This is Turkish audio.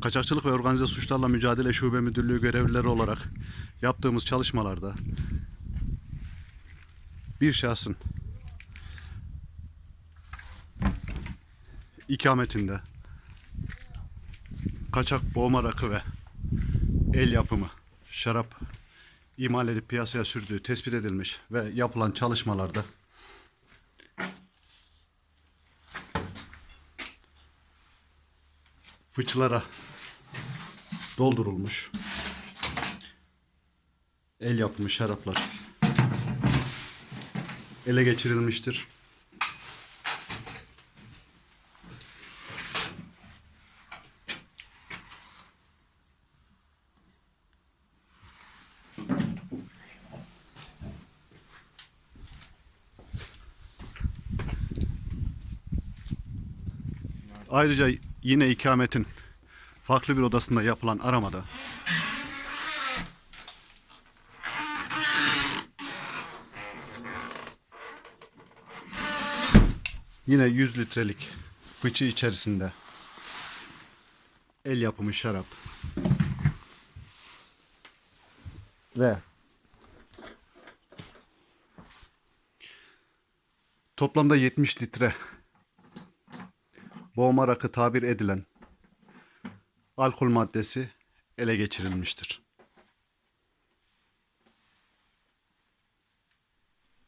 Kaçakçılık ve Organize Suçlarla Mücadele Şube Müdürlüğü görevlileri olarak yaptığımız çalışmalarda bir şahsın ikametinde kaçak boğma rakı ve el yapımı şarap imal edip piyasaya sürdüğü tespit edilmiş ve yapılan çalışmalarda fıçılara doldurulmuş el yapımı şaraplar ele geçirilmiştir. Ayrıca yine ikametin farklı bir odasında yapılan aramada. Yine 100 litrelik fıçı içerisinde. El yapımı şarap. Ve toplamda 70 litre boğma rakı tabir edilen alkol maddesi ele geçirilmiştir.